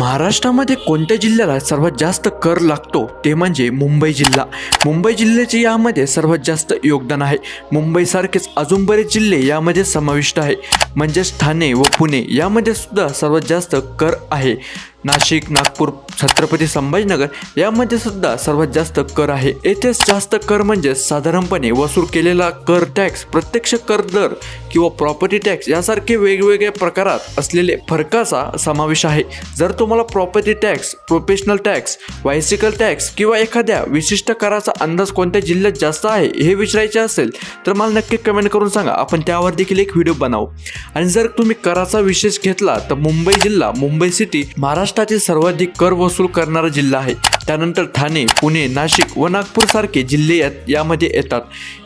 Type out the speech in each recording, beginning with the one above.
महाराष्ट्रामध्ये कोणत्या जिल्ह्याला सर्वात जास्त कर लागतो? ते म्हणजे मुंबई जिल्हा. मुंबई जिल्ह्याचे यामध्ये सर्वात जास्त योगदान आहे. मुंबईसारखेच अजून बरेच जिल्हे यामध्ये समाविष्ट आहे. म्हणजेच ठाणे व पुणे यामध्ये सुद्धा सर्वात जास्त कर आहे. नाशिक नागपूर छत्रपती संभाजीनगर यामध्ये सुद्धा सर्वात जास्त कर आहे. येथेच जास्त कर म्हणजे साधारणपणे वसूल केलेला कर टॅक्स प्रत्यक्ष कर दर किंवा प्रॉपर्टी टॅक्स यासारखे वेगवेगळ्या प्रकारात असलेले फरकाचा समावेश आहे. जर तुम्हाला property tax professional tax bicycle tax किंवा एखाद्या विशिष्ट कराचा अंदाज कोणत्या जिल्ह्यात जास्त आहे हे विचारायचे असेल तर मला नक्की कमेंट करून सांगा. आपण त्यावर देखील एक व्हिडिओ बनावू. आणि जर तुम्ही कराचा विशेष घेतला तर मुंबई जिल्हा मुंबई सिटी महाराष्ट्र महाराष्ट्रातील सर्वाधिक कर वसूल करणारा जिल्हा आहे. त्यानंतर ठाणे पुणे नाशिक व नागपूर सारखे जिल्हे यामध्ये येतात.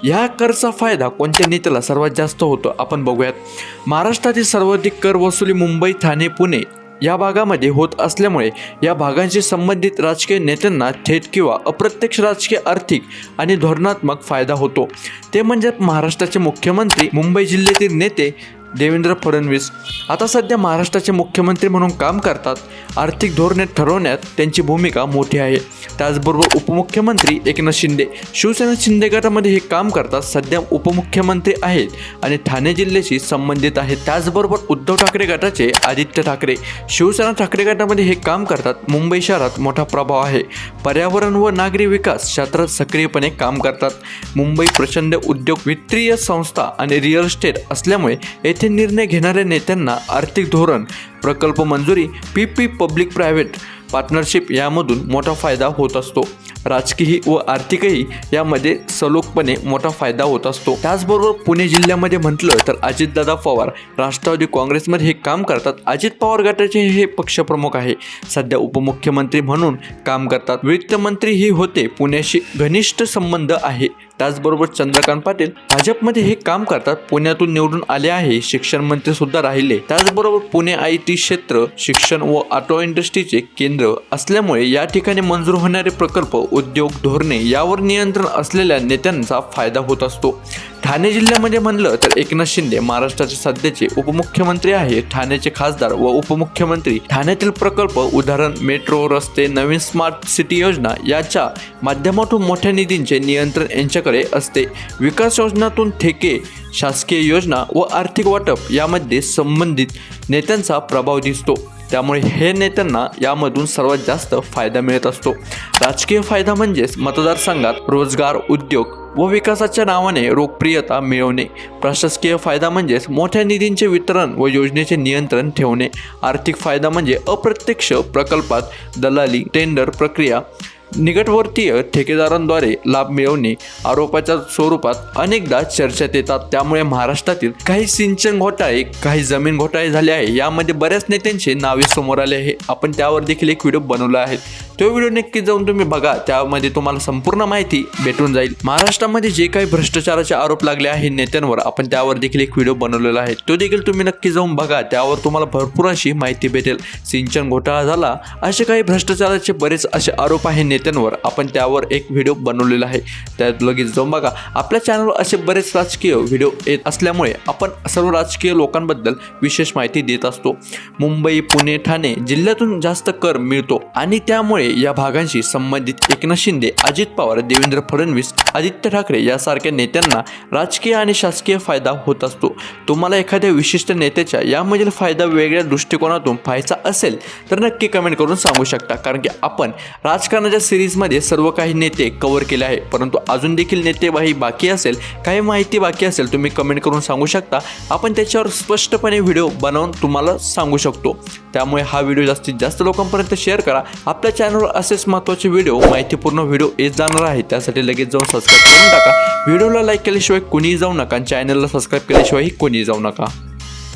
ह्या करचा फायदा कोणत्या नेत्याला सर्वात जास्त होतो आपण बघूयात. महाराष्ट्रातील सर्वाधिक कर वसुली मुंबई ठाणे पुणे या भागामध्ये होत असल्यामुळे या भागांशी संबंधित राजकीय नेत्यांना थेट किंवा अप्रत्यक्ष राजकीय आर्थिक आणि धोरणात्मक फायदा होतो. ते म्हणजे महाराष्ट्राचे मुख्यमंत्री मुंबई जिल्ह्यातील नेते देवेंद्र फडणवीस आता सध्या महाराष्ट्राचे मुख्यमंत्री म्हणून काम करतात आर्थिक धोरणे ठरवण्यात त्यांची भूमिका मोठी आहे. त्याचबरोबर उपमुख्यमंत्री एकनाथ शिंदे शिवसेना शिंदे गटामध्ये हे काम करतात सध्या उपमुख्यमंत्री आहेत आणि ठाणे जिल्ह्याशी संबंधित आहेत. त्याचबरोबर उद्धव ठाकरे गटाचे आदित्य ठाकरे शिवसेना ठाकरे गटामध्ये हे काम करतात. मुंबई शहरात मोठा प्रभाव आहे. पर्यावरण व नागरी विकास क्षेत्रात सक्रियपणे काम करतात. मुंबई प्रचंड उद्योग वित्तीय संस्था आणि रिअल इस्टेट असल्यामुळे येथे निर्णय घेणाऱ्या नेत्यांना आर्थिक धोरण प्रकल्प मंजुरी P P public private partnership यामधून मोठा फायदा होत असतो. राजकीय व आर्थिकही यामध्ये सलोखपणे मोठा फायदा होत असतो. त्याचबरोबर पुणे जिल्ह्यामध्ये म्हटलं तर अजितदादा पवार राष्ट्रवादी काँग्रेसमध्ये हे काम करतात. अजित पवार गटाचे हे पक्षप्रमुख आहे. सध्या उपमुख्यमंत्री म्हणून काम करतात. वित्तमंत्रीही होते. पुण्याशी घनिष्ठ संबंध आहे. त्याचबरोबर चंद्रकांत पाटील भाजपमध्ये हे काम करतात. पुण्यातून निवडून आले आहे. शिक्षण मंत्री सुद्धा राहिले. त्याचबरोबर पुणे आय टी क्षेत्र शिक्षण व ऑटो इंडस्ट्रीचे केंद्र असल्यामुळे या ठिकाणी मंजूर होणारे प्रकल्प उद्योग धोरणे यावर नियंत्रण असलेल्या नेत्यांचा फायदा होत असतो. ठाणे जिल्ह्यामध्ये म्हणलं तर एकनाथ शिंदे महाराष्ट्राचे सध्याचे उपमुख्यमंत्री आहे ठाण्याचे खासदार व उपमुख्यमंत्री. ठाण्यातील प्रकल्प उदाहरण मेट्रो रस्ते नवीन स्मार्ट सिटी योजना याच्या माध्यमातून मोठ्या निधींचे नियंत्रण यांच्याकडे असते. विकास योजनातून ठेके शासकीय योजना व आर्थिक वाटप यामध्ये संबंधित नेत्यांचा प्रभाव दिसतो. त्यामुळे हे नेत्यांना यामधून सर्वात जास्त फायदा मिळत असतो. राजकीय फायदा म्हणजेच मतदारसंघात रोजगार उद्योग व विकासाच्या नावाने लोकप्रियता मिळवणे. प्रशासकीय फायदा म्हणजेच मोठ्या निधींचे वितरण व योजनेचे नियंत्रण ठेवणे. आर्थिक फायदा म्हणजे अप्रत्यक्ष प्रकल्पात दलाली टेंडर प्रक्रिया निकटवर्तीय ठेकेदारांद्वारे लाभ मिळवणे आरोपाच्या स्वरूपात अनेकदा चर्चेत येतात. त्यामुळे महाराष्ट्रातील काही सिंचन घोटाळे काही जमीन घोटाळे झाले आहे. यामध्ये बऱ्याच नेत्यांचे नावे समोर आले आहे. आपण त्यावर देखील एक व्हिडिओ बनवला आहे. तो व्हिडिओ नक्की जाऊन तुम्ही बघा. त्यामध्ये तुम्हाला संपूर्ण माहिती भेटून जाईल. महाराष्ट्रामध्ये जे काही भ्रष्टाचाराचे आरोप लागले आहे नेत्यांवर आपण त्यावर देखील एक व्हिडिओ बनवलेला आहे. तो देखील तुम्ही नक्की जाऊन बघा. त्यावर तुम्हाला भरपूर अशी माहिती भेटेल. सिंचन घोटाळा झाला. असे काही भ्रष्टाचाराचे बरेच असे आरोप आहे नेत्यांवर आपण त्यावर एक व्हिडिओ बनवलेला आहे. त्यात लगेच जाऊन बघा. आपल्या चॅनलवर असे बरेच राजकीय व्हिडिओ येत असल्यामुळे आपण सर्व राजकीय लोकांबद्दल विशेष माहिती देत असतो. मुंबई पुणे ठाणे जिल्ह्यातून जास्त कर मिळतो आणि त्यामुळे या भागांशी संबंधित एकनाथ शिंदे अजित पवार देवेंद्र फडणवीस आदित्य ठाकरे यासारख्या नेत्यांना राजकीय आणि शासकीय फायदा होत असतो. तुम्हाला एखाद्या विशिष्ट नेत्याच्या यामधील फायदा वेगळ्या दृष्टिकोनातून पाहायचा असेल तर नक्की कमेंट करून सांगू शकता. कारण की आपण राजकारणाच्या सिरीजमध्ये सर्व काही नेते कव्हर केले आहे. परंतु अजून देखील नेतेबाही बाकी असेल काही माहिती बाकी असेल तुम्ही कमेंट करून सांगू शकता. आपण त्याच्यावर स्पष्टपणे व्हिडिओ बनवून तुम्हाला सांगू शकतो. त्यामुळे हा व्हिडिओ जास्तीत जास्त लोकांपर्यंत शेअर करा. आपल्या चॅनलवर असेच महत्त्वाचे व्हिडिओ माहितीपूर्ण व्हिडिओ येत जाणार आहे. त्यासाठी लगेच जाऊन सबस्क्राईब करून टाका. व्हिडिओला लाईक केल्याशिवाय कोणीही जाऊ नका आणि चॅनलला सबस्क्राईब केल्याशिवायही कोणीही जाऊ नका.